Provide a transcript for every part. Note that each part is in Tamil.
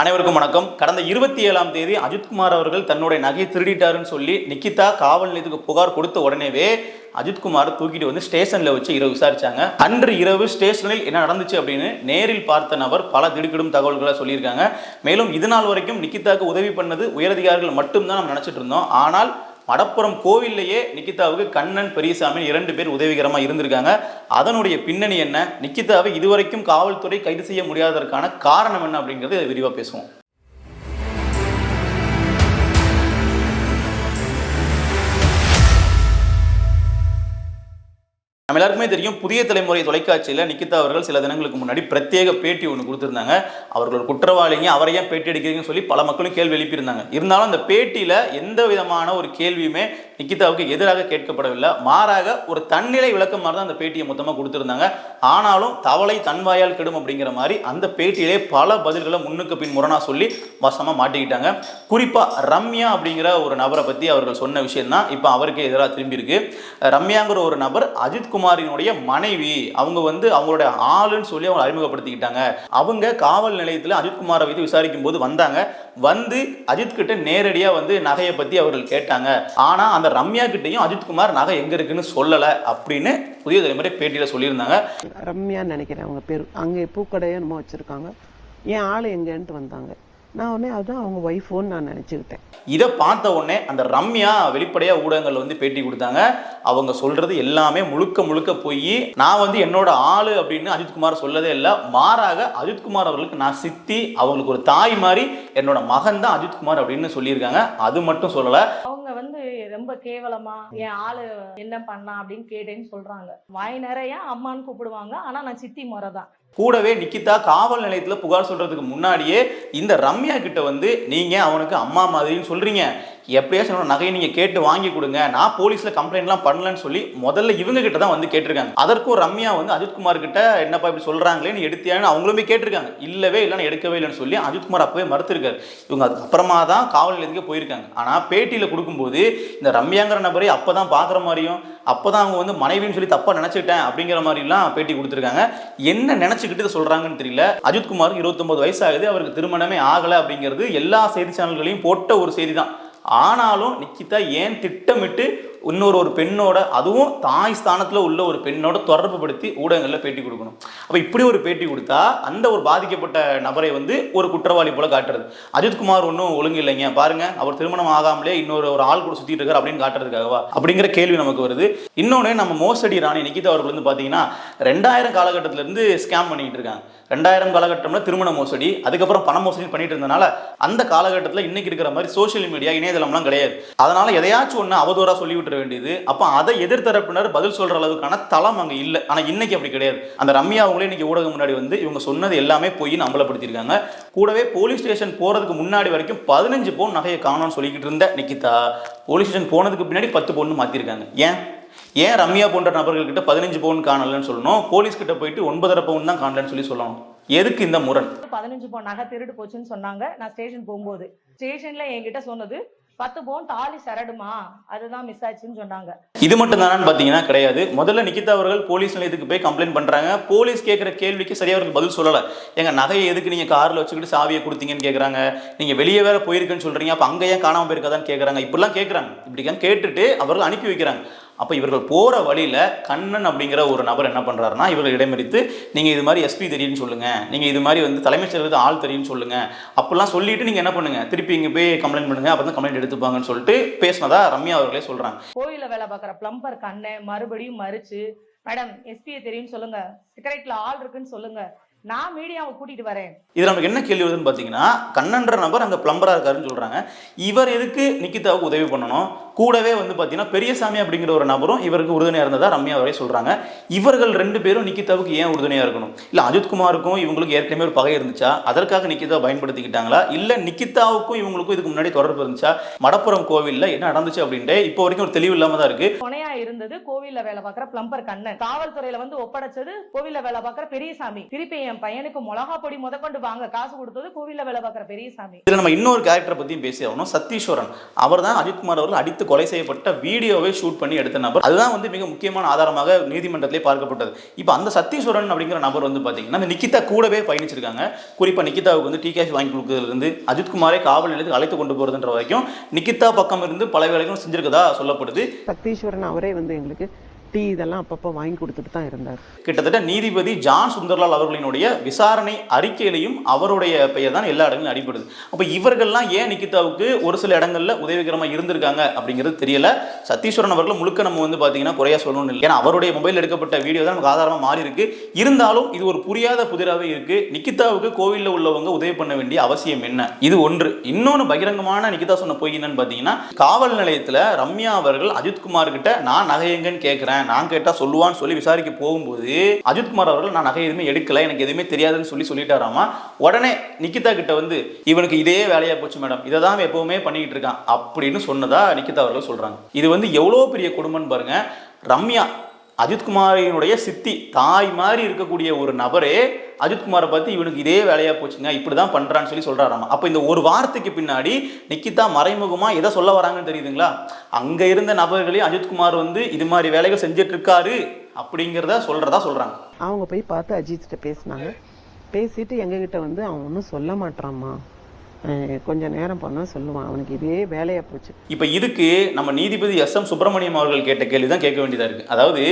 அனைவருக்கும் வணக்கம். கடந்த இருபத்தி ஏழாம் தேதி அஜித்குமார் அவர்கள் தன்னுடைய நகையை திருடிட்டாருன்னு சொல்லி நிக்கிதா காவல் நிலையத்துக்கு புகார் கொடுத்த உடனேவே அஜித்குமார் தூக்கிட்டு வந்து ஸ்டேஷன்ல வச்சு இரவு விசாரிச்சாங்க. அன்று இரவு ஸ்டேஷனில் என்ன நடந்துச்சு அப்படின்னு நேரில் பார்த்த நபர் பல திடுக்கிடும் தகவல்களை சொல்லியிருக்காங்க. மேலும் இது நாள் வரைக்கும் நிக்கிதாக்கு உதவி பண்ணது உயரதிகாரிகள் மட்டும்தான் நம்ம நினைச்சிட்டு இருந்தோம். ஆனால் மடப்புறம் கோவில்லையே நிக்கிதாவுக்கு கண்ணன் பெரியசாமி இரண்டு பேர் உதவிகரமாக இருந்திருக்காங்க. அதனுடைய பின்னணி என்ன? நிக்கிதாவை இதுவரைக்கும் காவல்துறை கைது செய்ய முடியாததற்கான காரணம் என்ன அப்படிங்கிறது விரிவாக பேசுவோம். நம்ம எல்லாருக்குமே தெரியும் புதிய தலைமுறை தொலைக்காட்சியில் நிக்கிதா அவர்கள் சில தினங்களுக்கு முன்னாடி பிரத்யேக பேட்டி ஒன்று கொடுத்துருந்தாங்க. அவர்கள் ஒரு குற்றவாளிங்க அவரை ஏன் பேட்டி எடுக்கிறீங்கன்னு சொல்லி பல மக்களும் கேள்வி எழுப்பியிருந்தாங்க. இருந்தாலும் அந்த பேட்டியில் எந்த விதமான ஒரு கேள்வியுமே நிக்கிதாவுக்கு எதிராக கேட்கப்படவில்லை. மாறாக ஒரு தன்னிலை விளக்கம் மாதிரி தான் அந்த பேட்டியை மொத்தமாக கொடுத்துருந்தாங்க. ஆனாலும் தவளை தன்வாயால் கெடும் அப்படிங்கிற மாதிரி அந்த பேட்டியிலே பல பதில்களை முன்னுக்கு பின் முரணாக சொல்லி வசமாக மாட்டிக்கிட்டாங்க. குறிப்பாக ரம்யா அப்படிங்கிற ஒரு நபரை பற்றி அவர்கள் சொன்ன விஷயம் தான் இப்போ அவருக்கே எதிராக திரும்பி இருக்கு ரம்யாங்கிற ஒரு நபர் அஜித் குமாரினுடைய மனைவி. அவங்க வந்து அவங்களுடைய ஆளுன்னு சொல்லி அவங்க அறிமுகப்படுத்திக்கிட்டாங்க. அவங்க காவல் நிலையத்தில் அஜித்குமாரை வைத்து விசாரிக்கும் போது வந்தாங்க. வந்து அஜித் கிட்ட நேரடியாக வந்து நகையை பற்றி அவர்கள் கேட்டாங்க. ஆனால் அந்த ரம்யா கிட்டேயும் அஜித்குமார் நகை எங்கே இருக்குன்னு சொல்லலை அப்படின்னு புதிய தலைமுறை பேட்டியில் சொல்லியிருந்தாங்க. ரம்யான்னு நினைக்கிறேன் அவங்க பேர். அங்கே பூக்கடையோ என்னமோ வச்சுருக்காங்க. என் ஆள் எங்கேன்ட்டு வந்தாங்க. நான் உடனே அதுதான் அவங்க ஒய்ஃபோன்னு நான் நினச்சிக்கிட்டேன். இதை பார்த்த உடனே அந்த ரம்யா வெளிப்படையாக ஊடகங்கள் வந்து பேட்டி கொடுத்தாங்க. அவங்க சொல்றது எல்லாமே முழுக்க முழுக்க போய் நான் வந்து என்னோட ஆளு அப்படின்னு அஜித்குமார் சொல்லதே இல்லை மாறாக அஜித்குமார் அவர்களுக்கு நான் சித்தி அவங்களுக்கு ஒரு தாய் மாதிரி என்னோட மகன் தான் அஜித்குமார் அப்படின்னு சொல்லியிருக்காங்க. அது மட்டும் சொல்லலை. ரொம்ப கேவலமா என் ஆளு என்ன பண்ணா அப்படின்னு கேட்டேன்னு சொல்றாங்க. வாய் நிறைய அம்மான்னு கூப்பிடுவாங்க. ஆனா நான் சித்தி முறை தான். கூடவே நிக்கிதா காவல் நிலையத்தில் புகார் சொல்றதுக்கு முன்னாடியே இந்த ரம்யா கிட்ட வந்து நீங்க அவனுக்கு அம்மா மாதிரின்னு சொல்றீங்க. எப்படியாச்சும் என்னோட நகையை நீங்க கேட்டு வாங்கி கொடுங்க. நான் போலீஸ்ல கம்ப்ளைண்ட்லாம் பண்ணலன்னு சொல்லி முதல்ல இவங்க கிட்ட தான் வந்து கேட்டிருக்காங்க. அதற்கும் ரம்யா வந்து அஜித்குமார் கிட்ட என்னப்பா இப்படி சொல்றாங்களேன்னு எடுத்தியான்னு அவங்களும் போய் கேட்டிருக்காங்க. இல்லவே இல்லைன்னு எடுக்கவே இல்லைன்னு சொல்லி அஜித்குமார் அப்பவே மறுத்திருக்காரு. இவங்க அதுக்கப்புறமா தான் காவல் நிலையத்துக்கு போயிருக்காங்க. ஆனா பேட்டியில கொடுக்கும்போது இந்த ரம்யாங்கிற நபரை அப்பதான் பாக்குற மாதிரியும் அப்பதான் அவங்க வந்து மனைவின்னு சொல்லி தப்பா நினச்சிக்கிட்டேன் அப்படிங்கிற மாதிரிலாம் பேட்டி கொடுத்துருக்காங்க. என்ன நினைச்சுக்கிட்டு இதை சொல்றாங்கன்னு தெரியல. அஜித்குமார் இருபத்தொன்பது வயசு ஆகுது அவருக்கு திருமணமே ஆகலை அப்படிங்கிறது எல்லா செய்தி சேனல்களையும் போட்ட ஒரு செய்தி தான். ஆனாலும் நிக்கிதா ஏன் திட்டமிட்டு இன்னொரு ஒரு பெண்ணோட அதுவும் தாய் ஸ்தானத்தில் உள்ள ஒரு பெண்ணோட தொடர்பு படுத்தி ஊடகங்களில் பேட்டி கொடுக்கணும். அப்போ இப்படி ஒரு பேட்டி கொடுத்தா அந்த ஒரு பாதிக்கப்பட்ட நபரை வந்து ஒரு குற்றவாளி போல காட்டுறது. அஜித்குமார் ஒன்றும் ஒழுங்கு இல்லைங்க. பாருங்க அவர் திருமணம் ஆகாமலே இன்னொரு ஒரு ஆள் கூட சுற்றிட்டு இருக்கார் அப்படின்னு காட்டுறதுக்காகவா? அப்படிங்கிற கேள்வி நமக்கு வருது. இன்னொன்று நம்ம மோசடி ராணி நிக்கிதா அவர்கள் வந்து பார்த்தீங்கன்னா ரெண்டாயிரம் காலகட்டத்திலேருந்து ஸ்கேம் பண்ணிக்கிட்டு இருக்காங்க. ரெண்டாயிரம் காலகட்டம்ல திருமண மோசடி அதுக்கப்புறம் பண மோசடி பண்ணிட்டு இருந்தனால அந்த காலகட்டத்தில் இன்னைக்கு இருக்கிற மாதிரி சோஷியல் மீடியா இணையதளம்லாம் கிடையாது. அதனால எதையாச்சும் ஒன்று அவதூறாக சொல்லி விட்டுற வேண்டியது. அப்போ அதை எதிர்த்தரப்பினர் பதில் சொல்ற அளவுக்கான தளம் அங்கே இல்லை. ஆனால் இன்னைக்கு அப்படி கிடையாது. அந்த ரம்யா அவங்களே இன்னைக்கு ஊடகம் முன்னாடி வந்து இவங்க சொன்னது எல்லாமே பொய்ன்னு அம்பலப்படுத்தியிருக்காங்க. கூடவே போலீஸ் ஸ்டேஷன் போறதுக்கு முன்னாடி வரைக்கும் பதினஞ்சு பவுன் நகையை காணோம்னு சொல்லிக்கிட்டு இருந்த நிக்கிதா போலீஸ் ஸ்டேஷன் போனதுக்கு பின்னாடி பத்து பவுன் மாற்றிருக்காங்க ஏன்? ஏன் ரம்யா போன்ற நபர்கள் கிட்ட பதினஞ்சு பவுன் காணலன்னு சொல்லணும்? போலீஸ் கிட்ட போயிட்டு ஒன்பதரை பவுன் தான் காணலன்னு சொல்லி சொல்லணும். எதுக்கு இந்த முரண்? பதினஞ்சு பவுன் நகை திருடு போச்சுன்னு சொன்னாங்க. நான் ஸ்டேஷன் போகும்போது. ஸ்டேஷன்ல என்கிட்ட சொன்னது பத்து பவுன் தாலி சரடுமா? அதுதான் மிஸ் ஆச்சுன்னு சொன்னாங்க. இது மட்டும் தானு பார்த்தீங்கன்னா கிடையாது. முதல்ல நிக்கிதா அவர்கள் போலீஸ் நிலையத்துக்கு போய் கம்ப்ளைண்ட் பண்றாங்க. போலீஸ் கேட்குற கேள்விக்கு சரியா அவருக்கு பதில் சொல்லலை. எங்க நகையை எதுக்கு நீங்க கார்ல வச்சுக்கிட்டு சாவியை கொடுத்தீங்கன்னு கேட்குறாங்க நீங்க வெளியே வேற போயிருக்குன்னு சொல்றீங்க. அப்ப அங்க ஏன் காணாம போயிருக்காதான்னு கேட்குறாங்க இப்படிலாம் கேட்குறாங்க இப்படி கேட்டுட்டு அவர்கள் அனுப்பி வைக்கிறாங்க. அப்போ இவர்கள் போகிற வழியில் கண்ணன் அப்படிங்கிற ஒரு நபர் என்ன பண்ணுறாருன்னா இவர்கள் இடமறித்து நீங்கள் இது மாதிரி எஸ்பி தெரியும்னு சொல்லுங்கள் நீங்கள் இது மாதிரி வந்து தலைமைச் செயலருக்கு ஆள் தெரியும்னு சொல்லுங்கள் அப்படிலாம் சொல்லிட்டு நீங்கள் என்ன பண்ணுங்கள் திருப்பி இங்கே போய் கம்ப்ளைண்ட் பண்ணுங்கள் அப்போ தான் கம்ப்ளைண்ட் எடுத்துப்பாங்கன்னு சொல்லிட்டு பேசினதா ரம்யா அவர்களே சொல்கிறாங்க கோயிலில் வேலை பார்க்குற பிளம்பர் கண்ணை மறுபடியும் மறிச்சு மேடம் எஸ்பியை தெரியும்னு சொல்லுங்க. சிகரெட்ல ஆள் இருக்குன்னு சொல்லுங்க. நான் மீடியாவை கூட்டிட்டு வரேன். இது நமக்கு என்ன கேள்வி வருதுன்னு பார்த்தீங்கன்னா கண்ணன்ற நபர் அங்கே பிளம்பராக இருக்காருன்னு சொல்கிறாங்க இவர் எதுக்கு நிக்கிதாவுக்கு உதவி பண்ணணும்? கூடவே வந்து பார்த்தீங்கன்னா பெரியசாமி அப்படிங்கிற ஒரு நபரும் இவருக்கு உறுதுணையாக இருந்ததா ரம்யா அவரே சொல்கிறாங்க இவர்கள் ரெண்டு பேரும் நிக்கிதாவுக்கு ஏன் உறுதுணையாக இருக்கணும்? இல்லை அஜித்குமாருக்கும் இவங்களுக்கு ஏற்கனவே ஒரு பகை இருந்துச்சா? அதற்காக நிக்கிதா பயன்படுத்திக்கிட்டாங்களா? இல்லை நிக்கிதாவுக்கும் இவங்களுக்கும் இதுக்கு முன்னாடி தொடர்பு இருந்துச்சா? மடப்புறம் கோவிலில் என்ன நடந்துச்சு அப்படின்ட்டு இப்போ வரைக்கும் ஒரு தெளிவு இல்லாமல் தான் இருக்குது துணையா இருந்தது கோவில்ல வேலை பார்க்குற பிளம்பர் கண்ணன். காவல்துறையில வந்து ஒப்படைச்சது கோவில்ல வேலை பார்க்குற பெரியசாமி. திருப்பி என் பையனுக்கு மிளகா பொடி முதற்கொண்டு வாங்க. காசு கொடுத்தது கோவில்ல வேலை பார்க்குற பெரியசாமி. இதுல நம்ம இன்னொரு கேரக்டரை பத்தியும் பேசி ஆகணும். சத்தீஸ்வரன். அவர் தான் அஜித்குமார் அவர்கள் அடித்து கொலை செய்யப்பட்ட வீடியோவை ஷூட் பண்ணி எடுத்த நபர். அதுதான் வந்து மிக முக்கியமான ஆதாரமாக நீதிமன்றத்திலே பார்க்கப்பட்டது. இப்போ அந்த சத்தீஸ்வரன் அப்படிங்கிற நபர் வந்து பாத்தீங்கன்னா அந்த நிக்கிதா கூடவே பயணிச்சிருக்காங்க. குறிப்பா நிக்கிதாவுக்கு வந்து டிகேஷ் வாங்கி கொடுக்கறதுல இருந்து அஜித்குமாரை காவல் நிலையத்துக்கு அழைத்து கொண்டு போறதுன்ற வரைக்கும் நிக்கிதா பக்கம் இருந்து பல வேலைகளும் செஞ்சிருக்கதா சொல்லப்படுது. சக்தீஸ்வரன் அவரே வந்து எங்களுக்கு டீ இதெல்லாம் அப்பப்போ வாங்கி கொடுத்துட்டு தான் இருந்தார். கிட்டத்தட்ட நீதிபதி ஜான் சுந்தர்லால் அவர்களினுடைய விசாரணை அறிக்கையிலையும் அவருடைய பெயர் தான் எல்லா இடங்களிலும் அடிபடுது. அப்போ இவர்கள்லாம் ஏன் நிக்கிதாவுக்கு ஒரு சில இடங்களில் உதவிகரமாக இருந்திருக்காங்க அப்படிங்கிறது தெரியல. சத்தீஸ்வரன் அவர்கள் முழுக்க நம்ம வந்து பார்த்தீங்கன்னா குறையா சொல்லணும் இல்லை. ஏன்னா அவருடைய மொபைல் எடுக்கப்பட்ட வீடியோ தான் நமக்கு ஆதாரமாக மாறி இருக்கு. இருந்தாலும் இது ஒரு புரியாத புதிராகவே இருக்கு. நிக்கிதாவுக்கு கோவிலில் உள்ளவங்க உதவி பண்ண வேண்டிய அவசியம் என்ன? இது ஒன்று. இன்னொன்று பகிரங்கமான நிக்கிதா சொன்ன போய் என்னன்னு பார்த்தீங்கன்னா காவல் நிலையத்தில் ரம்யா அவர்கள் அஜித்குமார் கிட்ட நான் நகை கேட்குறேன் நான் கேட்டால் சொல்லுவான்னு சொல்லி விசாரிக்க போகும்போது அஜித்குமார் அவர்கள் நான் நகை எதுவுமே எடுக்கல எனக்கு எதுவுமே தெரியாதுன்னு சொல்லி சொல்லிட்டாராமா? உடனே நிக்கிதா கிட்ட வந்து இவனுக்கு இதே வேலையா போச்சு மேடம். இதை தான் எப்பவுமே பண்ணிக்கிட்டு இருக்கான். அப்படின்னு சொன்னதா நிக்கிதா அவர்கள் சொல்றாங்க. இது வந்து எவ்வளோ பெரிய குடும்பம்னு பாருங்க. ரம்யா அஜித்குமாரினுடைய சித்தி தாய் மாதிரி இருக்கக்கூடிய ஒரு நபரே அஜித்குமாரை பார்த்து இவனுக்கு இதே வேலையாக போச்சுங்க இப்படி தான் பண்ணுறான்னு சொல்லி சொல்கிறாராம் அப்போ இந்த ஒரு வார்த்தைக்கு பின்னாடி நிக்கிதா மறைமுகமாக எதை சொல்ல வராங்கன்னு தெரியுதுங்களா? அங்கே இருந்த நபர்களையும் அஜித்குமார் வந்து இது மாதிரி வேலைகள் செஞ்சுட்டு இருக்காரு அப்படிங்கிறத சொல்கிறதா சொல்கிறாங்க அவங்க போய் பார்த்து அஜித்கிட்ட பேசினாங்க. பேசிட்டு எங்ககிட்ட வந்து அவன் ஒன்றும் சொல்ல மாட்டான்மா கொஞ்சம் கொஞ்ச நேரம் பண்ணால் சொல்லுவான். அவனுக்கு இதே வேலையா போச்சு. இப்போ இதுக்கு நம்ம நீதிபதி எஸ் எம் சுப்பிரமணியம் அவர்கள் கேட்ட கேள்வி தான் கேட்க வேண்டியதா இருக்கு. அதாவது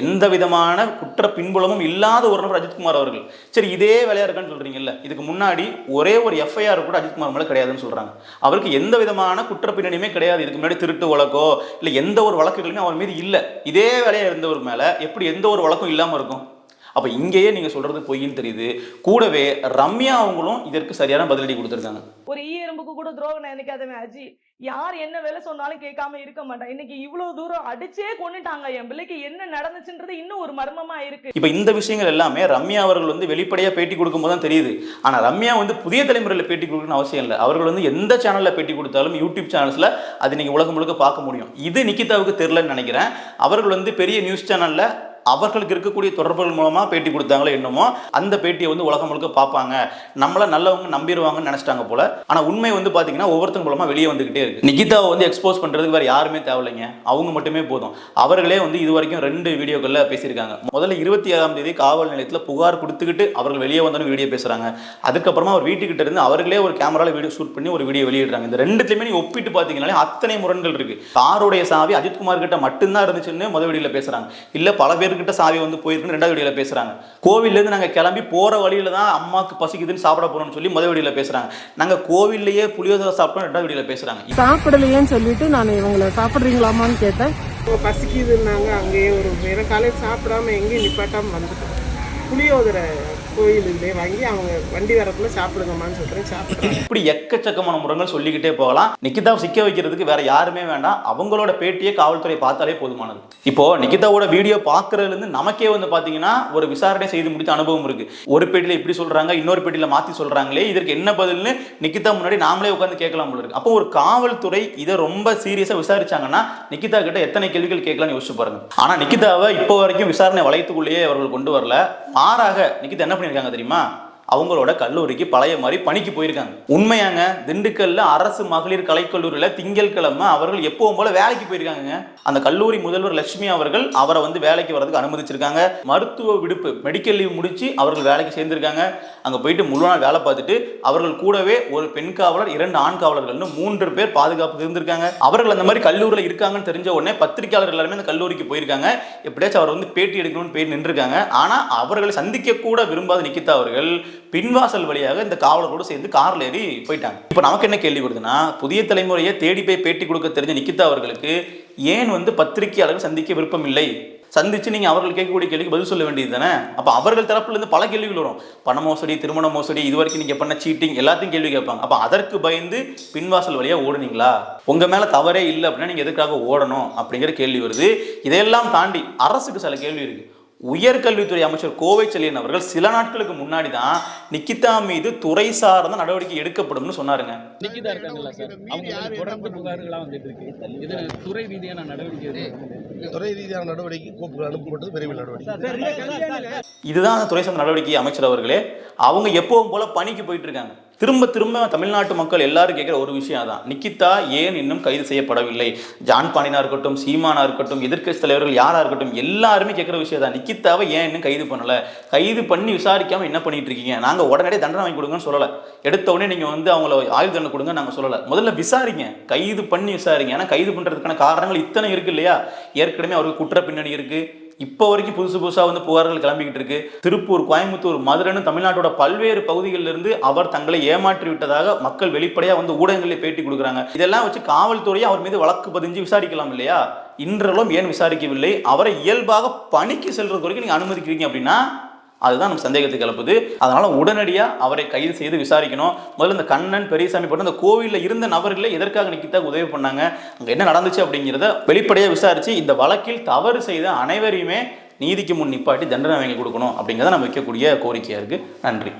எந்த விதமான குற்ற பின்புலமும் இல்லாத ஒரு நபர் அஜித்குமார் அவர்கள். சரி இதே வேலையா இருக்கான்னு சொல்றீங்கல்ல. இதுக்கு முன்னாடி ஒரே ஒரு எஃப்ஐஆர் கூட அஜித்குமார் மேல கிடையாதுன்னு சொல்றாங்க. அவருக்கு எந்த விதமான குற்ற பின்னணியுமே கிடையாது. இதுக்கு முன்னாடி திருட்டு வழக்கோ இல்லை எந்த ஒரு வழக்குகளுமே அவர் மீது இல்லை. இதே வேலையா இருந்தவர் மேல எப்படி எந்த ஒரு வழக்கும் இல்லாம இருக்கும்? அப்ப இங்கேயே நீங்க சொல்றது பொய்ன்னு தெரியுது. கூடவே ரம்யா அவங்களும் இதற்கு சரியான பதிலடி கொடுத்துருக்காங்க. ஒரு ஈ எறும்புக்கு கூட துரோகம் நினைக்காதவன் அஜி. யார் என்ன வேலை சொன்னாலும் கேட்காம இருக்க மாட்டான் இன்னைக்கு இவ்வளவு தூரம் அடிச்சே கொன்னுட்டாங்க. என் பிள்ளைக்கு என்ன நடந்துச்சுன்றது இன்னும் ஒரு மர்மமா இருக்கு. இப்போ இந்த விஷயங்கள் எல்லாமே ரம்யா அவர்கள் வந்து வெளிப்படையாக பேட்டி கொடுக்கும்போது தான் தெரியுது. ஆனால் ரம்யா வந்து புதிய தலைமுறையில் பேட்டி கொடுக்கணும்னு அவசியம் இல்லை. அவர்கள் வந்து எந்த சேனலில் பேட்டி கொடுத்தாலும் யூடியூப் சேனல்ஸில் அது நீங்கள் உலகம் முழுக்க பார்க்க முடியும். இது நிக்கிதாவுக்கு தெரிலன்னு நினைக்கிறேன். அவர்கள் வந்து பெரிய நியூஸ் சேனலில் அவர்களுக்கு இருக்கக்கூடிய தொடர்புகள் மூலமாக பேட்டி கொடுத்தாங்களோ என்னமோ அந்த பேட்டியை வந்து உலகம் முழுக்க பார்ப்பாங்க. நம்மள நல்லவங்க நம்பிடுவாங்கன்னு நினச்சிட்டாங்க போல. ஆனால் உண்மை வந்து பார்த்தீங்கன்னா ஒவ்வொருத்தங்க மூலமாக வெளியே வந்துக்கிட்டே இருக்கு. நிகிதாவை வந்து எக்ஸ்போஸ் பண்ணுறதுக்கு வேறு யாருமே தேவையில்லைங்க. அவங்க மட்டுமே போதும். அவர்களே வந்து இது வரைக்கும் ரெண்டு வீடியோக்களில் பேசியிருக்காங்க. முதல்ல இருபத்தி ஏழாம் தேதி காவல் நிலையத்தில் புகார் கொடுத்துக்கிட்டு அவர்கள் வெளியே வந்தோன்னு வீடியோ பேசுகிறாங்க அதுக்கப்புறமா அவர் வீட்டுக்கிட்ட இருந்து அவர்களே ஒரு கேமராவில் வீடியோ ஷூட் பண்ணி ஒரு வீடியோ வெளியிடுறாங்க. இந்த ரெண்டுத்துலையுமே நீ ஒப்பிட்டு பார்த்தீங்கன்னாலே அத்தனை முரண்கள் இருக்குது காருடைய சாவி அஜித்குமார் கிட்ட மட்டும்தான் இருந்துச்சுன்னு முதல் வீடியோல பேசுகிறாங்க இல்லை பல பேருக்கு பேர்கிட்ட சாவி வந்து போயிருக்குன்னு ரெண்டாவது வீடியோல பேசுறாங்க. கோவில்ல இருந்து நாங்க கிளம்பி போற வழியில தான் அம்மாக்கு பசிக்குதுன்னு சாப்பிட போறோம்னு சொல்லி முதல் வீடியோல பேசுறாங்க. நாங்க கோவில்லையே புளியோதரை சாப்பிட்டோம் ரெண்டாவது வீடியோல பேசுறாங்க. சாப்பிடலையேன்னு சொல்லிட்டு நான் இவங்களை சாப்பிட்றீங்களாமான்னு கேட்டேன். பசிக்குதுன்னாங்க அங்கேயே ஒரு வேற காலையில் சாப்பிடாம எங்கேயும் நிப்பாட்டாம வந்துட்டோம். புளியோதரை கோயிலுங்களே வாங்கி அவங்க வண்டி வரப்புல சாப்பிடுங்கம்மான்னு சொல்றேன் சாப்பிட்றாங்க. இப்படி எக்கச்சக்கமான முறங்கள் சொல்லிக்கிட்டே போகலாம். நிக்கிதாவை சிக்க வைக்கிறதுக்கு வேற யாருமே வேண்டாம். அவங்களோட பேட்டியை காவல்துறை பார்த்தாலே போதுமானது. இப்போ நிக்கிதாவோட வீடியோ பார்க்கறதுல இருந்து நமக்கே வந்து பாத்தீங்கன்னா ஒரு விசாரணை செய்து முடித்த அனுபவம் இருக்கு. ஒரு பேட்டியில இப்படி சொல்றாங்க இன்னொரு பேட்டியில மாத்தி சொல்றாங்களே இதற்கு என்ன பதில்னு நிக்கிதா முன்னாடி நாமளே உட்காந்து கேட்கலாம் போல இருக்கு. அப்போ ஒரு காவல்துறை இதை ரொம்ப சீரியஸா விசாரிச்சாங்கன்னா நிக்கிதா கிட்ட எத்தனை கேள்விகள் கேட்கலாம்னு யோசிச்சு பாருங்க. ஆனா நிக்கிதாவை இப்போ வரைக்கும் விசாரணை வளையத்துக்குள்ளேயே அவர்கள் கொண்டு வரல. மாறாக நிக்கிதா என்ன பண்ணியிருக்காங்க தெரியுமா? அவங்களோட கல்லூரிக்கு பழைய மாதிரி பணிக்கு போயிருக்காங்க. உண்மையாங்க திண்டுக்கல்ல அரசு மகளிர் கலைக்கல்லூரியில திங்கட்கிழமை அவர்கள் எப்பவும் போல வேலைக்கு போயிருக்காங்க அந்த கல்லூரி முதல்வர் லட்சுமி அவர்கள் அவரை வந்து வேலைக்கு வரதுக்கு அனுமதிச்சிருக்காங்க. மருத்துவ விடுப்பு மெடிக்கல் லீவ் முடிச்சு அவர்கள் வேலைக்கு சேர்ந்திருக்காங்க. அங்க போயிட்டு முழு நாள் வேலை பார்த்துட்டு அவர்கள் கூடவே ஒரு பெண் காவலர் இரண்டு ஆண் காவலர்கள்னு மூன்று பேர் பாதுகாப்பு இருந்திருக்காங்க. அவர்கள் அந்த மாதிரி கல்லூரியில் இருக்காங்கன்னு தெரிஞ்ச உடனே பத்திரிகையாளர் எல்லாருமே அந்த கல்லூரிக்கு போயிருக்காங்க. எப்படியாச்சும் அவர் வந்து பேட்டி எடுக்கணும்னு போய் நின்றுருக்காங்க. ஆனால் அவர்களை சந்திக்க கூட விரும்பாத நிக்கிதா அவர்கள் பின்வாசல் வழியாக இந்த காவலர்களோடு சேர்ந்து கார்ல ஏறி போயிட்டாங்க. இப்போ நமக்கு என்ன கேள்வி வருதுன்னா புதிய தலைமுறையை தேடி போய் பேட்டி கொடுக்க தெரிஞ்ச நிக்கிதா அவர்களுக்கு ஏன் வந்து பத்திரிகையாளர்கள் சந்திக்க விருப்பம் இல்லை? சந்திச்சு நீங்க அவர்கள் கேட்கக்கூடிய கேள்விக்கு பதில் சொல்ல வேண்டியது தானே? அப்ப அவர்கள் தரப்புல இருந்து பல கேள்விகள் வரும். பண மோசடி திருமண மோசடி இது வரைக்கும் நீங்க பண்ண சீட்டிங் எல்லாத்தையும் கேள்வி கேட்பாங்க. அப்ப அதற்கு பயந்து பின்வாசல் வழியா ஓடுனீங்களா? உங்க மேல தவறே இல்லை அப்படின்னா நீங்க எதுக்காக ஓடணும் அப்படிங்கிற கேள்வி வருது. இதையெல்லாம் தாண்டி அரசுக்கு சில கேள்வி இருக்கு. உயர்கல்வித்துறை அமைச்சர் கோவை செல்லியன் அவர்கள் சில நாட்களுக்கு முன்னாடி தான் நிக்கிதா மீது துறை சார்ந்த நடவடிக்கை எடுக்கப்படும்னு சொன்னாருங்க. நிக்கிதா இருக்காங்கல்ல சார்? அவங்க மேல தொடர்ந்து புகார்களா வந்துட்டு இருக்கு. இது துறை ரீதியான நடவடிக்கை. துறை ரீதியான விரைவில் நடவடிக்கை. இதுதான் அந்த துறை சார்ந்த நடவடிக்கை அமைச்சர் அவர்களே. அவங்க எப்பவும் போல பணிக்கு போயிட்டு இருக்காங்க. திரும்ப திரும்ப தமிழ்நாட்டு மக்கள் எல்லாரும் கேட்குற ஒரு விஷயம் தான் நிக்கிதா ஏன் இன்னும் கைது செய்யப்படவில்லை? ஜான் பாண்டினா இருக்கட்டும் சீமானா இருக்கட்டும் எதிர்க்கட்சி தலைவர்கள் யாரா இருக்கட்டும் எல்லாருமே கேட்குற விஷயம் தான் நிக்கிதாவை ஏன் இன்னும் கைது பண்ணல? கைது பண்ணி விசாரிக்காம என்ன பண்ணிட்டு இருக்கீங்க? நாங்க உடனடியே தண்டனை வாங்கி கொடுங்கன்னு சொல்லலை. எடுத்த உடனே நீங்க வந்து அவங்கள ஆயுள் தண்டனை கொடுங்க நாங்க சொல்லல. முதல்ல விசாரிங்க. கைது பண்ணி விசாரிங்க. ஏன்னா கைது பண்றதுக்கான காரணங்கள் இத்தனை இருக்கு இல்லையா? ஏற்கனவே அவருக்கு குற்ற பின்னணி இருக்கு. இப்போ வரைக்கும் புதுசு புதுசாக வந்து புகார்கள் கிளம்பிக்கிட்டு இருக்கு. திருப்பூர் கோயம்புத்தூர் மதுரைன்னு தமிழ்நாட்டோட பல்வேறு பகுதிகளிலிருந்து அவர் தங்களை ஏமாற்றி விட்டதாக மக்கள் வெளிப்படையாக வந்து ஊடகங்களில் பேட்டி கொடுக்குறாங்க. இதெல்லாம் வச்சு காவல்துறையை அவர் மீது வழக்கு பதிஞ்சு விசாரிக்கலாம் இல்லையா? இன்றளவும் ஏன் விசாரிக்கவில்லை? அவரை இயல்பாக பணிக்கு செல்றது வரைக்கும் நீங்கள் அனுமதிக்கிறீங்க அப்படின்னா அதுதான் நம்ம சந்தேகத்துக்கு கிளப்புது. அதனால உடனடியா அவரை கைது செய்து விசாரிக்கணும். முதல்ல இந்த கண்ணன் பெரியசாமி போட்டு அந்த கோவில்ல இருந்த நபர்களே எதற்காக நிக்கிதா உதவி பண்ணாங்க? அங்க என்ன நடந்துச்சு அப்படிங்கிறத வெளிப்படையா விசாரிச்சு இந்த வழக்கில் தவறு செய்த அனைவரையுமே நீதிக்கு முன் நிப்பாட்டி தண்டனை வாங்கி கொடுக்கணும் அப்படிங்கிறத நம்ம வைக்கக்கூடிய கோரிக்கையா இருக்கு. நன்றி.